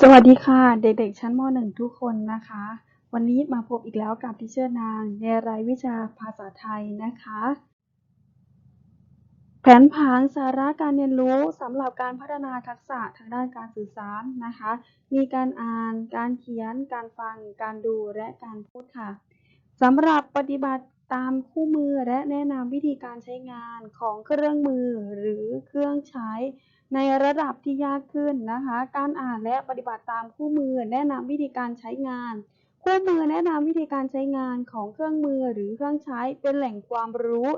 สวัสดีค่ะ เด็กๆ ชั้นม .1 ทุกคนนะคะ วันนี้มาพบอีกแล้วกับทิเชอร์นางในรายวิชาภาษาไทยนะคะ แผนผังสาระการเรียนรู้สำหรับการพัฒนาทักษะทางด้านการสื่อสารนะคะ มีการอ่าน การเขียน การฟัง การดูและการพูดค่ะ สำหรับปฏิบัติตามคู่มือและแนะนำวิธีการใช้งานของเครื่องมือหรือเครื่องใช้ในระดับที่ยากขึ้นนะคะ การอ่านและปฏิบัติตามคู่มือแนะนำวิธีการใช้งาน คู่มือแนะนำวิธีการใช้งานของเครื่องมือหรือเครื่องใช้เป็นแหล่งความรู้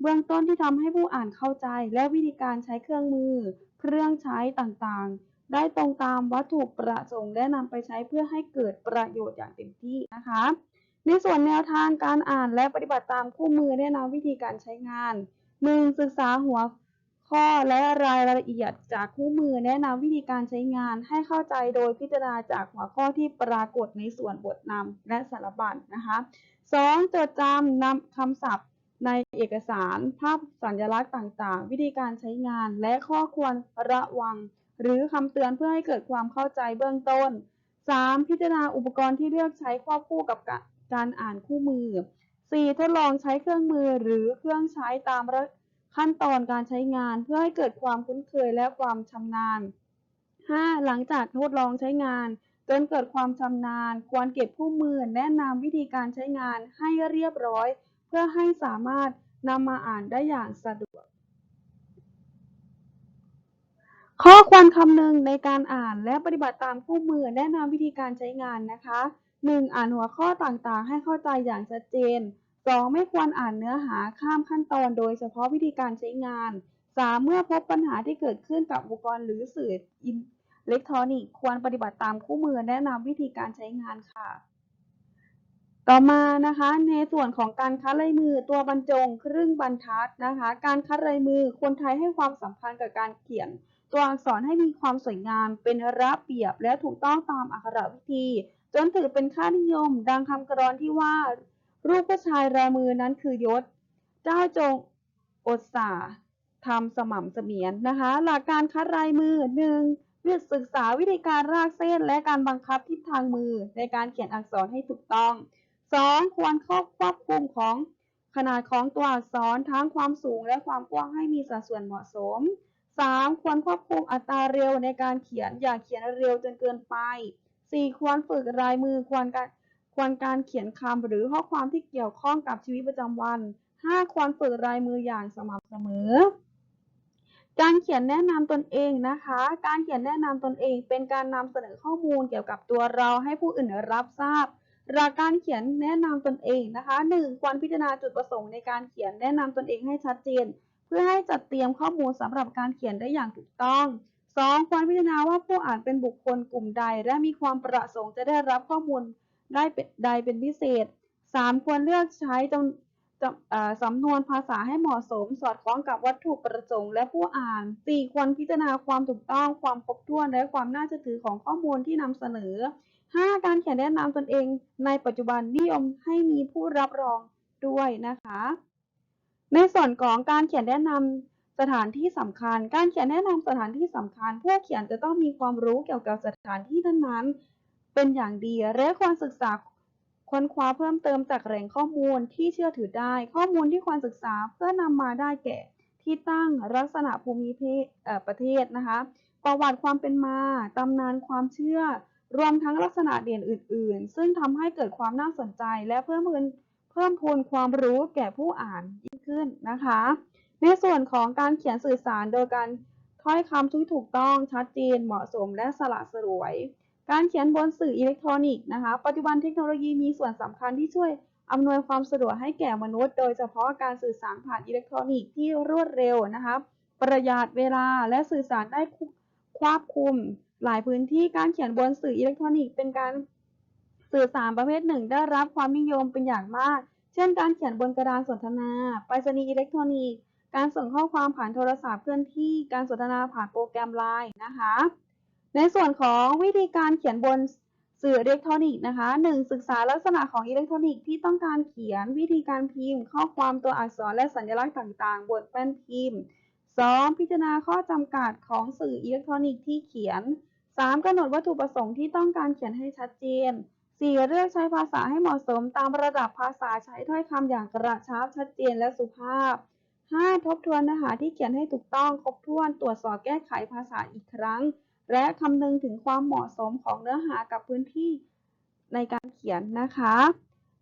เบื้องต้นที่ทำให้ผู้อ่านเข้าใจ และวิธีการใช้เครื่องมือ เครื่องใช้ต่างๆ ได้ตรงตามวัตถุประสงค์และนำไปใช้เพื่อให้เกิดประโยชน์อย่างเต็มที่นะคะ ในส่วนแนวทางการอ่านและปฏิบัติตามคู่มือแนะนำวิธีการใช้งาน 1. ศึกษาหัวข้อและรายละเอียดจากคู่มือแนะนำวิธีการใช้งานให้เข้าใจโดยพิจารณาจากหัวข้อที่ปรากฏในส่วนบทนำและสารบัญนะคะ 2. จดจำนำคำศัพท์ในเอกสาร ภาพสัญลักษณ์ต่างๆ วิธีการใช้งานและข้อควรระวัง หรือคำเตือนเพื่อให้เกิดความเข้าใจเบื้องต้น 3. พิจารณาอุปกรณ์ที่เลือกใช้ควบคู่กับ การอ่านคู่มือ 4. ทดลองใช้เครื่องมือหรือเครื่องใช้ตามขั้นตอนการใช้งานเพื่อให้เกิดความคุ้นเคยและความชำนาญ 5. หลังจากทดลองใช้งานจนเกิดความชำนาญ ควรเก็บคู่มือแนะนำวิธีการใช้งานให้เรียบร้อย เพื่อให้สามารถนำมาอ่านได้อย่างสะดวก ข้อควรคำนึงในการอ่านและปฏิบัติตามคู่มือแนะนำวิธีการใช้งานนะคะ 1. อ่านหัวข้อต่างๆ ให้เข้าใจอย่างชัดเจน 2. ไม่ควรอ่านเนื้อหาข้ามขั้นตอน โดยเฉพาะวิธีการใช้งาน 3. เมื่อพบปัญหาที่เกิดขึ้นกับอุปกรณ์หรือสื่ออิเล็กทรอนิกส์ควรปฏิบัติตามคู่มือแนะนำวิธีการใช้งานค่ะ ต่อมานะคะในส่วนของการคัดลายมือตัวบรรจงครึ่งบรรทัดนะคะ การคัดลายมือคนไทยให้ความสำคัญกับการเขียน ตัวอักษรให้มีความสวยงามเป็นระเบียบและถูกต้องตามอักขระวิธี จนถือเป็นค่านิยม ดังคำกรอนที่ว่า รูปผู้ชายรายมือนั้นคือยศ เจ้าจงอดสาทำสม่ำเสมียนนะคะ หลักการคัดลายมือหนึ่งเลือกศึกษาวิธีการรากเส้นและการบังคับทิศทางมือในการเขียนอักษรให้ถูกต้อง 2. ควรควบควบคุมของขนาดของตัวอักษรทั้งความสูงและความกว้างให้มีสัดส่วนเหมาะสม 3. ควรควบคุมอัตราเร็วในการเขียนอย่าเขียนเร็วจนเกินไป 4. ควรฝึกลายมือควรการควรการเขียนคำหรือข้อความที่เกี่ยวข้องกับชีวิตประจำวัน 5. ควรฝึกลายมืออย่างสม่ำเสมอ การเขียนแนะนำตนเองนะคะ การเขียนแนะนำตนเอง เป็นการนำเสนอข้อมูลเกี่ยวกับตัวเราให้ผู้อื่นรับทราบหลักการเขียนแนะนำตนเองนะคะ 1. ควรพิจารณาจุดประสงค์ในการเขียนแนะนำตนเองให้ชัดเจน เพื่อให้จัดเตรียมข้อมูลสำหรับการเขียนได้อย่างถูกต้อง 2. ควรพิจารณาว่าผู้อ่านเป็นบุคคลกลุ่มใด และมีความประสงค์จะได้รับข้อมูลได้ใดเป็นพิเศษ 3. ควรเลือกใช้จำสำนวนภาษาให้เหมาะสม สอดคล้องกับวัตถุประสงค์และผู้อ่าน 4. ควรพิจารณาความถูกต้อง ความครบถ้วน และความน่าเชื่อถือของข้อมูลที่นำเสนอ 5. การเขียนแนะนำตนเอง ในปัจจุบันนิยมให้มีผู้รับรองด้วยนะคะ ในส่วนของการเขียนแนะนำ สถานที่สำคัญ การเขียนแนะนำสถานที่สำคัญ ผู้เขียนจะต้องมีความรู้เกี่ยวกับสถานที่นั้นๆ เป็นอย่างดี และควรศึกษาค้นคว้าเพิ่มเติมจากแหล่งข้อมูลที่เชื่อถือได้ ข้อมูลที่ควรศึกษาเพื่อนำมาได้แก่ ที่ตั้งลักษณะภูมิประเทศนะคะ ประวัติความเป็นมา ตำนานความเชื่อ รวมทั้งลักษณะเด่นอื่น ๆ ซึ่งทำให้เกิดความน่าสนใจและเพิ่มพูนเพิ่มพูนความรู้แก่ผู้อ่านยิ่งขึ้นนะคะ ในส่วนของการเขียนสื่อสารโดยการถ้อยคำที่ถูกต้องชัดเจนเหมาะสมและสละสลวย การเขียนบนสื่ออิเล็กทรอนิกส์นะคะ ปัจจุบันเทคโนโลยีมีส่วนสำคัญที่ช่วยอำนวยความสะดวกให้แก่มนุษย์ โดยเฉพาะการสื่อสารผ่านอิเล็กทรอนิกส์ที่รวดเร็วนะคะประหยัดเวลาและสื่อสารได้ควบคุม หลายพื้นที่การเขียนบนสื่ออิเล็กทรอนิกส์เป็นการสื่อสารประเภทหนึ่ง ได้รับความนิยมเป็นอย่างมาก เช่น การเขียนบนกระดานสนทนาไปรษณีย์อิเล็กทรอนิกส์ การส่งข้อความผ่านโทรศัพท์เคลื่อนที่การสนทนาผ่านโปรแกรมไลน์นะคะ ในส่วนของวิธีการเขียนบนสื่ออิเล็กทรอนิกส์นะคะ 1. ศึกษาลักษณะของอิเล็กทรอนิกส์ที่ต้องการเขียนวิธีการพิมพ์ ข้อความตัวอักษรและสัญลักษณ์ต่างๆ บนแป้นพิมพ์ 2. พิจารณาข้อจำกัดของสื่ออิเล็กทรอนิกส์ที่เขียน 3. กำหนดวัตถุประสงค์ที่ต้องการเขียนให้ชัดเจน 4. เลือกใช้ภาษาให้เหมาะสมตามระดับภาษาใช้ถ้อยคำอย่างกระชับชัดเจนและสุภาพ 5. ทบทวนเนื้อหาที่เขียนให้ถูกต้องครบถ้วนตรวจสอบแก้ไขภาษาอีกครั้ง และคำนึงถึงความเหมาะสมของเนื้อหากับพื้นที่ในการเขียนนะคะ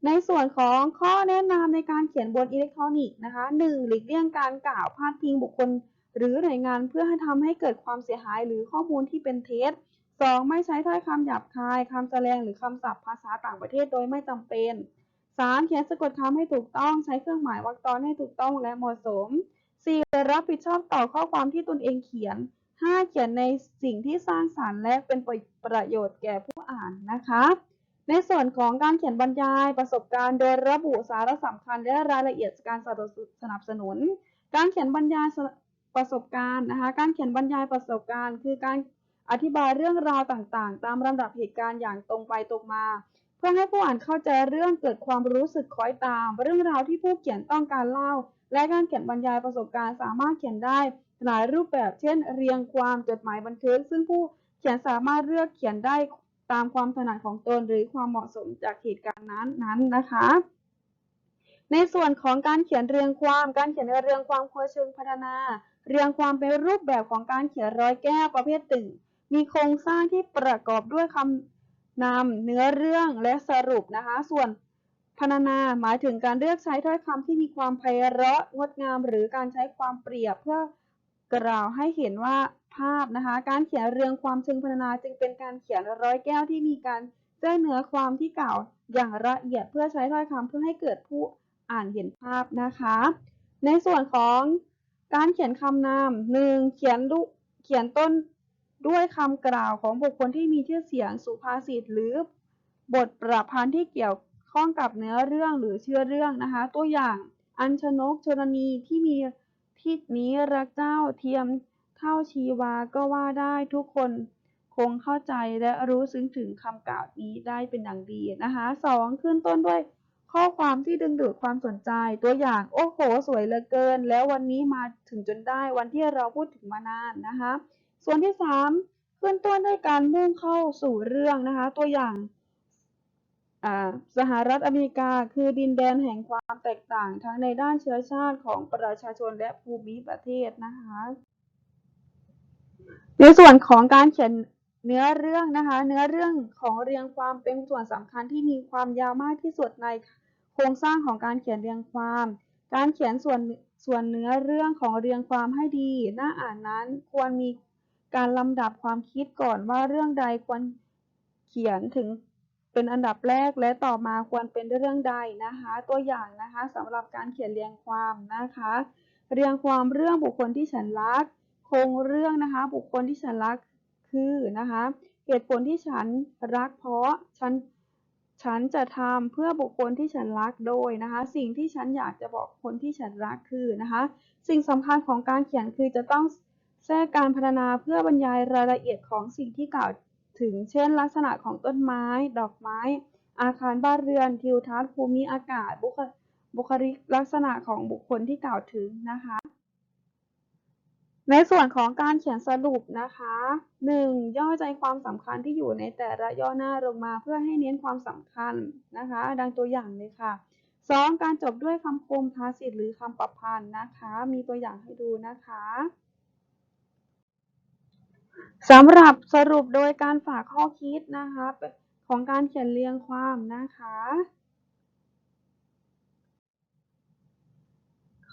ในส่วนของข้อแนะนำในการเขียนบนอิเล็กทรอนิกส์นะคะ 1. หลีกเลี่ยงการกล่าวพาดพิงบุคคล หรือหน่วยงานเพื่อให้ทำให้เกิดความเสียหายหรือข้อมูลที่เป็นเท็จ 2. ไม่ใช้ถ้อยคำหยาบคายคำแสดงหรือคำศัพท์ภาษาต่างประเทศโดยไม่จำเป็น 3. เขียนสะกดคำให้ถูกต้องใช้เครื่องหมายวรรคตอนให้ถูกต้องและเหมาะสม 4. รับผิดชอบต่อข้อความที่ตนเองเขียน 5. เขียนในสิ่งที่สร้างสรรค์และเป็นประโยชน์แก่ผู้อ่านนะคะ ในส่วนของการเขียนบรรยายประสบการณ์ โดยระบุสาระสำคัญและรายละเอียดการสนับสนุน การเขียนบรรยายประสบการณ์นะคะ การเขียนบรรยายประสบการณ์ คือการอธิบายเรื่องราวต่างๆ ตามลำดับเหตุการณ์อย่างตรงไปตรงมา พื่อให้ผู้อ่านเข้าใจเรื่องเกิดความรู้สึกคล้อยตาม เรื่องราวที่ผู้เขียนต้องการเล่า และการเขียนบรรยายประสบการณ์สามารถเขียนได้หลายรูปแบบเช่น เรียงความจดหมายบันทึก ซึ่งผู้เขียนสามารถเลือกเขียนได้ตามความถนัดของตนหรือความเหมาะสมจากเหตุการณ์นั้นนั้นนะคะ ในส่วนของการเขียนเรียงความการเขียนเรียงความโคเชิงพัฒนา เรียงความเป็นรูปแบบของการเขียนร้อยแก้วประเภทตึงมีโครงสร้างที่ประกอบด้วยคำ นำเนื้อเรื่องและสรุปนะคะ ส่วนพรรณนาหมายถึงการเลือกใช้ถ้อยคำที่มีความไพเราะงดงาม หรือการใช้ความเปรียบเพื่อกล่าวให้เห็นว่าภาพนะคะ การเขียนเรียงความเชิงพรรณนาจึงเป็นการเขียนร้อยแก้วที่มีการแจ้งเนื้อความที่กล่าวอย่างละเอียดเพื่อใช้ถ้อยคำเพื่อให้เกิดผู้อ่านเห็นภาพนะคะ ในส่วนของการเขียนคำนามหนึ่งเขียนลู่เขียนต้น ด้วยคำกล่าวของบุคคลที่มีชื่อเสียงสุภาษิตหรือบทประพันธ์ที่เกี่ยวข้องกับเนื้อเรื่องหรือเชื่อเรื่องนะคะ ตัวอย่างอัญชนกชนนีที่มีทิศนี้รักเจ้าเทียมเท่าชีวาก็ว่าได้ทุกคนคงเข้าใจและรู้ซึ้งถึงคำกล่าวนี้ได้เป็นอย่างดีนะคะสองขึ้นต้นด้วยข้อความที่ดึงดูดความสนใจตัวอย่างโอ้โห สวยเหลือเกิน แล้ววันนี้มาถึงจนได้วันที่เราพูดถึงมานานนะคะ ส่วนที่สามขึ้นต้นด้วยการมุ่งเข้าสู่เรื่องนะคะ ตัวอย่างสหรัฐอเมริกาคือดินแดนแห่งความแตกต่างทั้งในด้านเชื้อชาติของประชาชนและภูมิประเทศนะคะ ในส่วนของการเขียนเนื้อเรื่องนะคะ เนื้อเรื่องของเรียงความเป็นส่วนสำคัญที่มีความยาวมากที่สุดในโครงสร้างของการเขียนเรียงความ การเขียนส่วนส่วนเนื้อเรื่องของเรียงความให้ดีน่าอ่านนั้นควรมี การลำดับความคิดก่อนว่าเรื่องใดควรเขียนถึงเป็นอันดับแรกและต่อมาควรเป็นเรื่องใดนะคะ ตัวอย่างนะคะสำหรับการเขียนเรียงความนะคะ เรียงความเรื่องบุคคลที่ฉันรักโครงเรื่องนะคะ บุคคลที่ฉันรักคือนะคะเหตุผลที่ฉันรักเพราะฉันฉันจะทำเพื่อบุคคลที่ฉันรักโดยนะคะ สิ่งที่ฉันอยากจะบอกคนที่ฉันรักคือนะคะ สิ่งสำคัญของการเขียนคือจะต้อง แทรกการพัฒนาเพื่อบรรยายรายละเอียดของสิ่งที่กล่าวถึง เช่น ลักษณะของต้นไม้ ดอกไม้ อาคารบ้านเรือน ทิวทัศน์ ภูมิอากาศ บุคลิกลักษณะของบุคคลที่กล่าวถึงนะคะ ในส่วนของการเขียนสรุปนะคะ 1. ย่อใจความสำคัญที่อยู่ในแต่ละย่อหน้าลงมาเพื่อให้เน้นความสำคัญนะคะ ดังตัวอย่างเลยค่ะ 2. การจบด้วยคำคมภาษิตหรือคำประพันธ์นะคะ มีตัวอย่างให้ดูนะคะ สำหรับสรุปโดยการฝากข้อคิดนะคะของการเขียนเรียงความนะคะ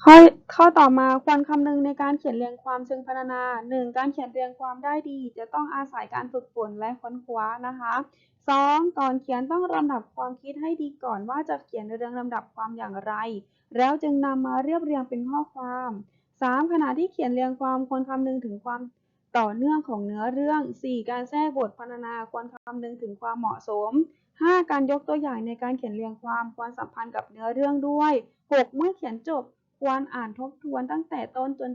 ข้อข้อต่อมาควรคำนึงในการเขียนเรียงความเชิงพรรณนา 1. การเขียนเรียงความได้ดี จะต้องอาศัยการฝึกฝนและค้นคว้านะคะ 2. ก่อนเขียนต้องลำดับความคิดให้ดีก่อนว่าจะเขียนเรื่องลำดับความอย่างไร แล้วจึงนำมาเรียบเรียงเป็นข้อความ 3. ขณะที่เขียนเรียงความควรคำนึงถึงความ ต่อเนื่องของเนื้อเรื่อง 4. การแทรกบทพรรณนาควรคำนึงถึงความเหมาะสม 5. การยกตัวอย่างในการเขียนเรียงความควรสัมพันธ์กับเนื้อเรื่องด้วย 6. เมื่อเขียนจบ ควรอ่านทบทวนตั้งแต่ต้นจน